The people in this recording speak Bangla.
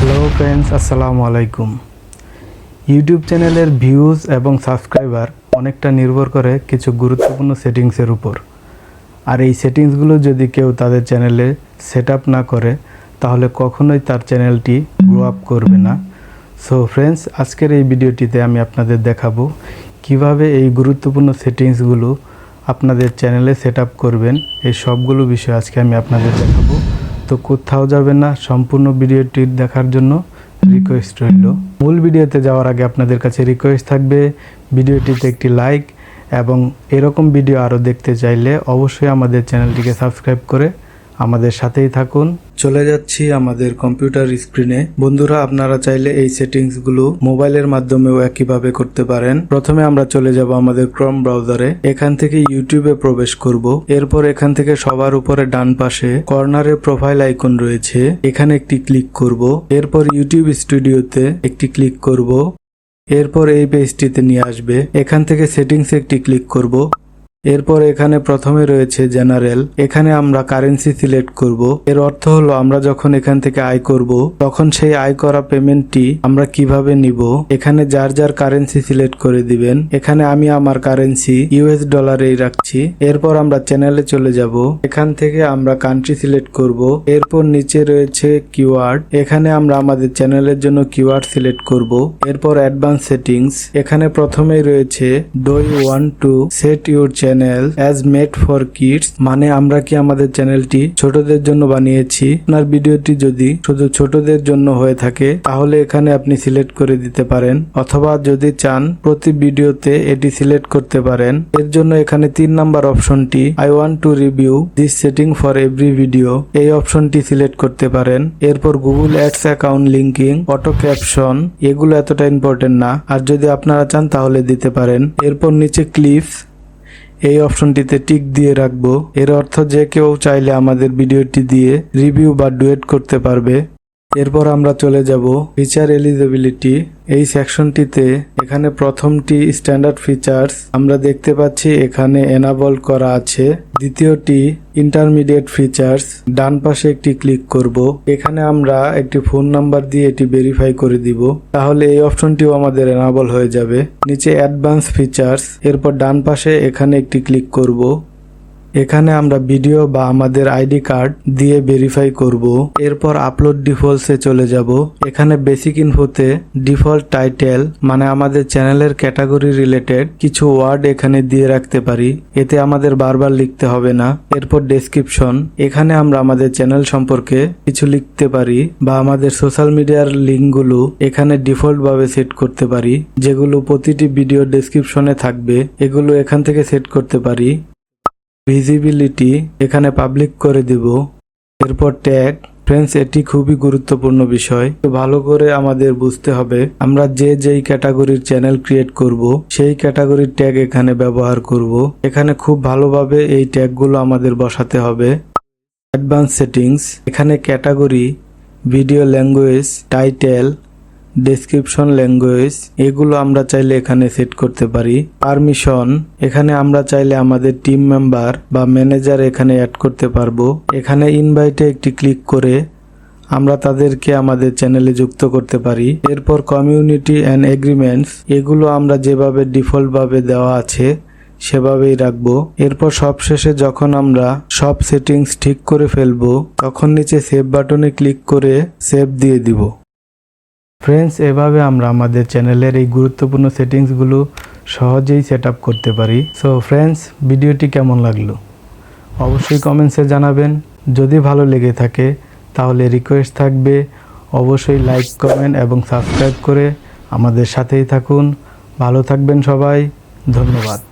হ্যালো ফ্রেন্ডস আসসালামু আলাইকুম ইউটিউব চ্যানেলের ভিউজ এবং সাবস্ক্রাইবার অনেকটা নির্ভর করে কিছু গুরুত্বপূর্ণ সেটিংসের উপর। আর এই সেটিংসগুলো যদি কেউ তাদের চ্যানেলে সেট আপ না করে, তাহলে কখনোই তার চ্যানেলটি গ্রো আপ করবে না। সো ফ্রেন্ডস আজকের এই ভিডিওটিতে আমি আপনাদের দেখাবো কীভাবে এই গুরুত্বপূর্ণ সেটিংসগুলো আপনাদের চ্যানেলে সেট আপ করবেন। এই সবগুলো বিষয় আজকে আমি আপনাদের দেখাবো। তো কোথাও যাবেন না, সম্পূর্ণ ভিডিওটি দেখার জন্য রিকোয়েস্ট রইল। মূল ভিডিওতে যাওয়ার আগে আপনাদের কাছে রিকোয়েস্ট থাকবে, ভিডিওটিতে একটি লাইক এবং এরকম ভিডিও আরও দেখতে চাইলে অবশ্যই আমাদের চ্যানেলটিকে সাবস্ক্রাইব করে আমাদের সাথেই থাকুন। চলে যাচ্ছি আমাদের কম্পিউটার স্ক্রিনে বন্ধুরা, আপনারা চাইলে এই সেটিংস সেটিংসগুলো মোবাইলের মাধ্যমেও একইভাবে করতে পারেন। প্রথমে আমরা চলে যাব আমাদের ক্রোম ব্রাউজারে এখান থেকে ইউটিউবে প্রবেশ করব। এরপর এখান থেকে সবার উপরে ডান পাশে কর্নারে প্রোফাইল আইকন রয়েছে। এখানে একটি ক্লিক করব। এরপর ইউটিউব স্টুডিওতে একটি ক্লিক করব। এরপর এই পেজটিতে নিয়ে আসবে। এখান থেকে সেটিংসে একটি ক্লিক করব। এরপর এখানে প্রথমে রয়েছে জেনারেল। এখানে আমরা কারেন্সি সিলেক্ট করব। এর অর্থ হলো আমরা যখন এখান থেকে আয় করব, তখন সেই আয় করা পেমেন্টটি আমরা কীভাবে নিব? এখানে যার যার কারেন্সি সিলেক্ট করে দিবেন। এখানে আমি আমার কারেন্সি ইউএস ডলারেই রাখছি। এরপর আমরা চ্যানেলে চলে যাব। এখান থেকে আমরা কান্ট্রি সিলেক্ট করব। এরপর নিচে রয়েছে কিওয়ার্ড এখানে আমরা আমাদের চ্যানেলের জন্য কিওয়ার্ড সিলেক্ট করব। এরপর অ্যাডভান্স সেটিংস। এখানে প্রথমেই রয়েছে do you want to set your channel. As made for kids মানে আমরা কি আমাদের চ্যানেলটি ছোটদের জন্য বানিয়েছি? আপনার ভিডিওটি যদি শুধু ছোটদের জন্য হয়ে থাকে, তাহলে এখানে আপনি সিলেক্ট করে দিতে পারেন। অথবা যদি চান, প্রতি ভিডিওতে এটি সিলেক্ট করতে পারেন। এর জন্য এখানে তিন নাম্বার অপশনটি I want to review this setting for every video এই অপশনটি সিলেক্ট করতে পারেন। এরপর Google ads account linking auto caption এগুলো এতটা ইম্পর্টেন্ট না। আর যদি আপনারা চান, তাহলে দিতে পারেন। এরপর নিচে ক্লিপস এই অপশনটিতে টিক দিয়ে রাখব। এর অর্থ যে কেউ চাইলে আমাদের ভিডিওটি দিয়ে রিভিউ বা ডুয়েট করতে পারবে। এরপর আমরা চলে যাব ফিচার এলিজিবিলিটি এই সেকশনটিতে এখানে প্রথমটি স্ট্যান্ডার্ড ফিচার্স আমরা দেখতে পাচ্ছি এখানে এনাবল করা আছে। দ্বিতীয়টি ইন্টারমিডিয়েট ফিচার্স ডান পাশে একটি ক্লিক করব। এখানে আমরা একটি ফোন নাম্বার দিয়ে এটি ভেরিফাই করে দিব। তাহলে এই অপশনটিও আমাদের এনাবল হয়ে যাবে। নিচে অ্যাডভান্স ফিচার্স এরপর ডান পাশে এখানে একটি ক্লিক করব। এখানে আমরা ভিডিও বা আমাদের আইডি কার্ড দিয়ে ভেরিফাই করব। এরপর আপলোড ডিফল্টসে চলে যাব। এখানে বেসিক ইনফোতে ডিফল্ট টাইটেল মানে আমাদের চ্যানেলের ক্যাটাগরি রিলেটেড কিছু ওয়ার্ড এখানে দিয়ে রাখতে পারি। এতে আমাদের বারবার লিখতে হবে না। এরপর ডেসক্রিপশন এখানে আমরা আমাদের চ্যানেল সম্পর্কে কিছু লিখতে পারি বা আমাদের সোশ্যাল মিডিয়ার লিঙ্কগুলো এখানে ডিফল্ট ভাবে সেট করতে পারি, যেগুলো প্রতিটি ভিডিও ডেসক্রিপশনে থাকবে। এগুলো এখান থেকে সেট করতে পারি। ভিজিবিলিটি এখানে পাবলিক করে দিব। এরপর ট্যাগ ফ্রেন্ডস এটি খুবই গুরুত্বপূর্ণ বিষয়। তো ভালো করে আমাদের বুঝতে হবে। আমরা যে যেই ক্যাটাগরির চ্যানেল ক্রিয়েট করব, সেই ক্যাটাগরির ট্যাগ এখানে ব্যবহার করব। এখানে খুব ভালোভাবে এই ট্যাগগুলো আমাদের বসাতে হবে। অ্যাডভান্স সেটিংস এখানে category video language title description language এগুলো আমরা চাইলে এখানে সেট করতে পারি। পারমিশন এখানে আমরা চাইলে আমাদের টিম মেম্বার বা ম্যানেজার এখানে অ্যাড করতে পারব। এখানে ইনভাইটে একটি ক্লিক করে আমরা তাদেরকে আমাদের চ্যানেলে যুক্ত করতে পারি। এরপর কমিউনিটি অ্যান্ড এগ্রিমেন্টস এগুলো আমরা যেভাবে ডিফল্টভাবে দেওয়া আছে, সেভাবেই রাখব। এরপর সবশেষে যখন আমরা সব সেটিংস ঠিক করে ফেলব, তখন নিচে সেভ বাটনে ক্লিক করে সেভ দিয়ে দিব। ফ্রেন্ডস এভাবে আমরা আমাদের চ্যানেলের এই গুরুত্বপূর্ণ সেটিংসগুলো সহজেই সেট করতে পারি। সো ফ্রেন্ডস ভিডিওটি কেমন লাগল? অবশ্যই কমেন্টসে জানাবেন। যদি ভালো লেগে থাকে, তাহলে রিকোয়েস্ট থাকবে। অবশ্যই লাইক কমেন্ট এবং সাবস্ক্রাইব করে আমাদের সাথেই থাকুন। ভালো থাকবেন সবাই। ধন্যবাদ।